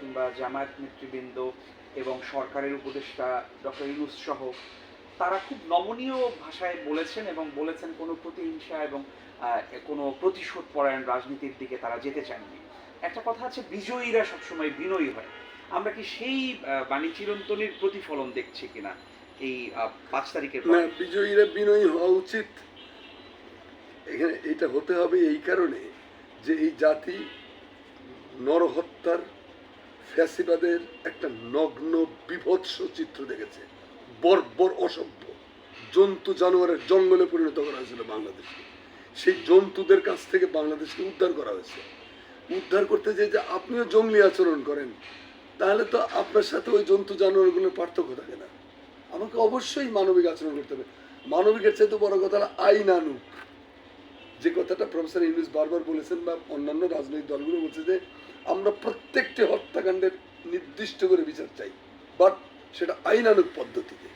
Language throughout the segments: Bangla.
কিংবা জামায়াত নেতৃবৃন্দ এবং সরকারের উপদেষ্টা ডক্টর ইউনুস সহ, তারা খুব নমনীয় ভাষায় বলেছেন এবং বলেছেন কোনো প্রতিহিংসা এবং কোনো প্রতিশোধ পরায়ণ রাজনীতির দিকে তারা যেতে চাননি। একটা কথা আছে, বিজয়ীরা সবসময় বিনয়ী হয়। আমরা কি সেই বাণী চিরন্তনীর প্রতিফলন দেখছি কিনা এই পাঁচ তারিখের বিজয়ীরা বিনয়ী হওয়া উচিত। এখানে এটা হতে হবে এই কারণে যে এই জাতি নরহত্যার ফ্যাসিবাদের একটা নগ্ন বিভৎস চিত্র দেখেছে। বর্বর অসভ্য। জন্তু জানোয়ারের জঙ্গলে পরিণত করা হয়েছিল বাংলাদেশকে। সেই জন্তুদের কাছ থেকে বাংলাদেশকে উদ্ধার করা হয়েছে। উদ্ধার করতে যে যে আপনিও জঙ্গলি আচরণ করেন, তাহলে তো আপনার সাথে ওই জন্তু জানোয়ারগুলোর পার্থক্য থাকে না। আমাকে অবশ্যই মানবিক আচরণ করতে হবে। মানবিকের চাইতে বড় কথা হলো আইনানুক যে কথাটা প্রফেসর ইউনুস বারবার বলেছেন বা অন্যান্য রাজনৈতিক দলগুলো বলছে যে আমরা প্রত্যেকটি হত্যাকাণ্ডের নির্দিষ্ট করে বিচার চাই বাট সেটা আইনানুক পদ্ধতিতে।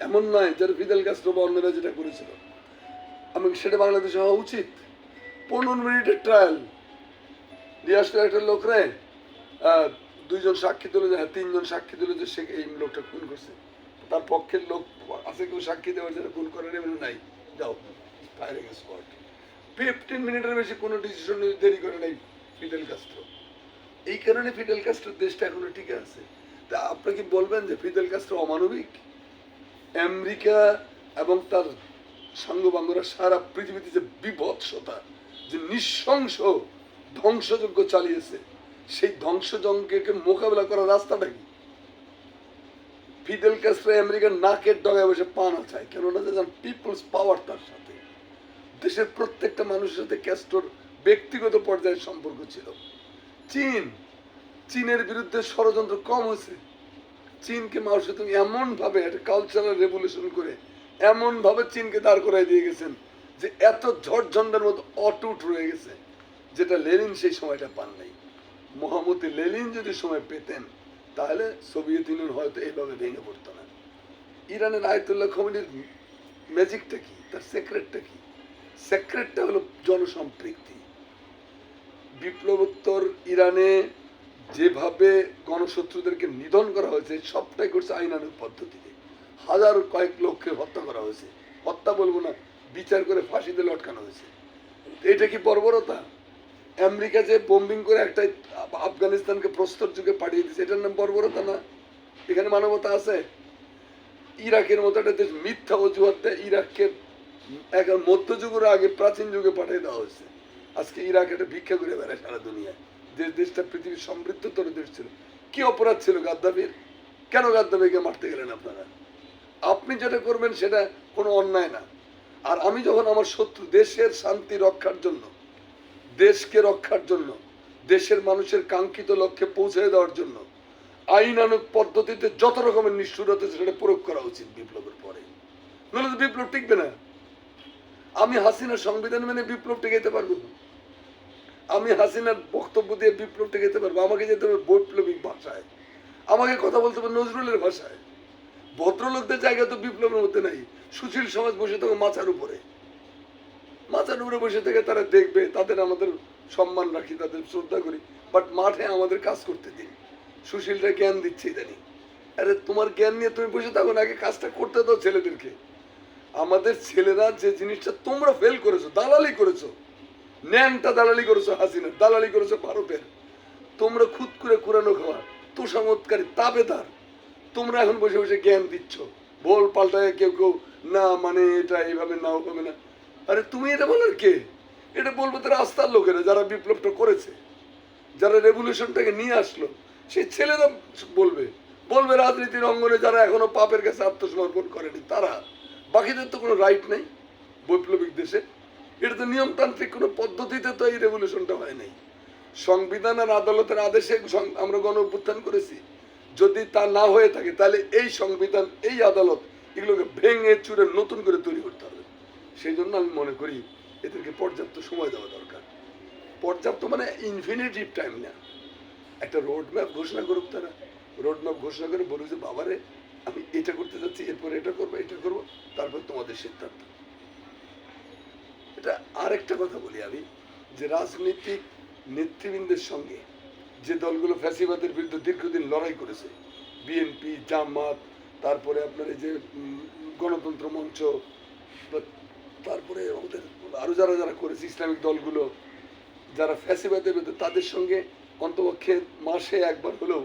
এমন নয় যারা ফিদেল কাস্ট্রো বা অন্যরা যেটা করেছিল। আমি সেটা বাংলাদেশে হওয়া উচিত। পনেরো মিনিটের ট্রায়াল আসলে একটা লোকরে আহ, দুইজন সাক্ষী দিল যে হ্যাঁ তিনজন সাক্ষী দিল যে সে এই লোকটা খুন করছে। তার পক্ষের লোক আছে কেউ সাক্ষী দেওয়ার জন্য খুন করে নেবেন নাই। যাও ফায়ারিং স্পট ফিফটিন মিনিটের বেশি কোনো ডিসিশন দেরি করে নাই ফিডেল কাস্ট্রো এই কারণে ফিডেল কাস্ট্রোর দেশটা এখনও টিকে আছে। তা আপনি কি বলবেন যে ফিডেল কাস্ট্রো অমানবিক? আমেরিকা এবং তার সাঙ্গবাঙ্গরা সারা পৃথিবীতে যে বিভৎসতা, যে নৃশংস ধ্বংসযজ্ঞ চালিয়েছে, সেই ধ্বংসযজ্ঞকে মোকাবেলা করার রাস্তাটা কি? ফিদেল কাস্ট্রো আমেরিকার নাকের ডগায় বসে পানা চায় কেননা যে পিপলস পাওয়ার তার সাথে। দেশের প্রত্যেকটা মানুষের সাথে ক্যাস্ট্রোর ব্যক্তিগত পর্যায়ে সম্পর্ক ছিল। চীন, চীনের বিরুদ্ধে ষড়যন্ত্র কম হয়েছে। চীনকে মাউসে তুমি এমন ভাবে একটা কালচারাল রেভলিউশন করে এমন ভাবে চীনকে দাঁড় করাই দিয়ে গেছেন যে এত ঝড় ঝন্ডার মতো অটুট রয়ে গেছে, যেটা লেনিন সেই সময়টা পান নাই। মোহাম্মদ লেনিন যদি সময় পেতেন, তাহলে সোভিয়েত ইউনিয়ন হয়তো এইভাবে ভেঙে পড়তো না। ইরানের আয়তুল্লাহ খমিনির ম্যাজিকটা কি? তার সেক্রেটটা কি? সেক্রেটটা হলো জনসম্পৃক্তি বিপ্লবোত্তর ইরানে যেভাবে গণশত্রুদেরকে নিধন করা হয়েছে, সবটাই করছে আইনানুক পদ্ধতিতে। হাজার কয়েক লোককে হত্যা করা হয়েছে। হত্যা বলব না, বিচার করে ফাঁসিতে লটকানো হয়েছে। এটা কি বর্বরতা? আমেরিকা যে বোম্বিং করে একটা আফগানিস্তানকে প্রস্তর যুগে পাঠিয়ে দিয়েছে, এটার নাম বর্বরতা না? এখানে মানবতা আছে? ইরাকের মতো একটা দেশ মিথ্যা অজুহাত ইরাককে এক মধ্যযুগের আগে প্রাচীন যুগে পাঠিয়ে দেওয়া হয়েছে। আজকে ইরাক এটা ভিক্ষা করে বেড়ায় সারা দুনিয়ায়। যে দেশটা পৃথিবীর সমৃদ্ধতর দেশ ছিল। কি অপরাধ ছিল গাদ্দাফির? কেন গাদ্দাফিকে মারতে গেলেন আপনারা? আপনি যেটা করবেন সেটা কোনো অন্যায় না। আর আমি যখন আমার শত্রু দেশের শান্তি রক্ষার জন্য, দেশকে রক্ষার জন্য, দেশের মানুষের কাঙ্ক্ষিত লক্ষ্যে পৌঁছে দেওয়ার জন্য আইনানুক পদ্ধতিতে যত রকমের নিষ্ঠুরতা সেটা প্রয়োগ করা উচিত বিপ্লবের পরে। নাহলে তো বিপ্লব টিকবে না। আমি হাসিনার সংবিধান মেনে বিপ্লব টিকাইতে পারব। আমি হাসিনার বক্তব্য দিয়ে বিপ্লব টিকাইতে পারব। আমাকে যেতে হবে বৈপ্লবিক ভাষায়। আমাকে কথা বলতে হবে নজরুলের ভাষায়। ভদ্রলোকদের জায়গা তো বিপ্লবের মধ্যে নাই। সুশীল সমাজ বসে থাকে মাথার উপরে। মাথার উপরে বসে থেকে তারা দেখবে, তাদের আমাদের সম্মান রাখি, তাদের শ্রদ্ধা করি। বাট মাঠে আমাদের কাজ করতে দিন। সুশীলরা জ্ঞান দিচ্ছে ইদানি। আরে তোমার জ্ঞান নিয়ে তুমি বসে থাকো না, আগে কাজটা করতে দাও ছেলেদেরকে। আমাদের ছেলেরা যে জিনিসটা তোমরা ফেল করেছ, দালালি করেছ, ন্যানটা দালালি করেছ হাসিনার, দালালি করেছ ভারতের, তোমরা খুদ করে কুরানো খাওয়া তো চমৎকারী তাবেদার, তোমরা এখন বসে বসে জ্ঞান দিচ্ছ, বল পাল্টায় কেউ কেউ, না মানে এটা এইভাবে নাও হবে না। আরে তুমি এটা বলার কে? এটা বলব তো রাস্তার লোকেরা যারা বিপ্লবটা করেছে, যারা রেভলিউশনটাকে নিয়ে আসলো, সেই ছেলেরা বলবে বলবে রাজনীতির অঙ্গনে যারা এখনও পাপের কাছে আত্মসমর্পণ করেনি, তারা বাকিদের তো কোনো রাইট নেই, বৈপ্লবিক দেশে। এটা তো নিয়মতান্ত্রিক কোনো পদ্ধতিতে তো এই রেভলিউশনটা হয় নাই। সংবিধান আর আদালতের আদেশে আমরা গণ অভ্যুত্থান করেছি। যদি তা না হয়ে থাকে, তাহলে এই সংবিধান, এই আদালত এগুলোকে ভেঙে চুরে নতুন করে তৈরি করতে হবে। সেই জন্য আমি মনে করি এদেরকে পর্যাপ্ত সময় দেওয়া দরকার। পর্যাপ্ত মানে ইনফিনিটিভ টাইম না একটা রোড ম্যাপ ঘোষণা করুক তারা। রোড ম্যাপ ঘোষণা করে বলুক যে, বাবারে আমি এটা করতে যাচ্ছি, এরপরে এটা করব এটা করব, তারপর তোমাদের সিদ্ধান্ত। এটা আরেকটা কথা বলি আমি, যে রাজনৈতিক নেতৃবৃন্দের সঙ্গে যে দলগুলো ফ্যাসিবাদের বিরুদ্ধে দীর্ঘদিন লড়াই করেছে বিএনপি জামাত, তারপরে আপনার এই যে গণতন্ত্র মঞ্চ তারপরে আমাদের আরও যারা যারা করেছে ইসলামিক দলগুলো, যারা ফ্যাসিবাদের বিরুদ্ধে, তাদের সঙ্গে অন্তপক্ষে মাসে একবার হলেও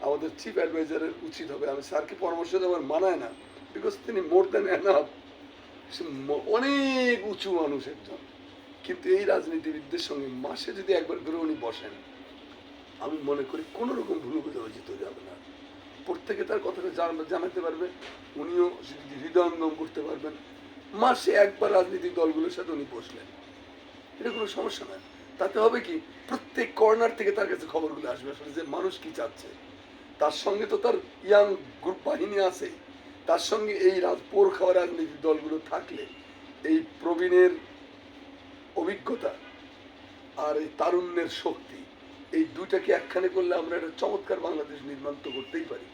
আমাদের চিফ অ্যাডভাইজারের উচিত হবে। আমি স্যারকে পরামর্শ দেওয়ার মানায় না। বিকজ তিনি মোর দ্যান এনাফ অনেক উঁচু মানুষ একজন। কিন্তু এই রাজনীতিবিদদের সঙ্গে মাসে যদি একবার করে উনি বসেন, আমি মনে করি কোনো রকম ভুল বোঝাবুঝি হবে না। প্রত্যেকে তার কথাটা জানাতে পারবে। উনিও হৃদয়ঙ্গম করতে পারবেন। মাসে একবার রাজনৈতিক দলগুলোর সাথে উনি বসলেন। এটা কোনো সমস্যা নয়। তাতে হবে কি, প্রত্যেক কর্নার থেকে তার কাছে খবরগুলো আসবে। আসলে যে মানুষ কি চাচ্ছে। তার সঙ্গে তো তার ইয়াং গ্রুপ বাহিনী আছে। তার সঙ্গে এই রাজপোর খাওয়া রাজনৈতিক দলগুলো থাকলে এই প্রবীণের অভিজ্ঞতা আর এই তারুণ্যের শক্তি, এই দুইটাকে একখানে করলে আমরা একটা চমৎকার বাংলাদেশ নির্মাণ তো করতেই পারি।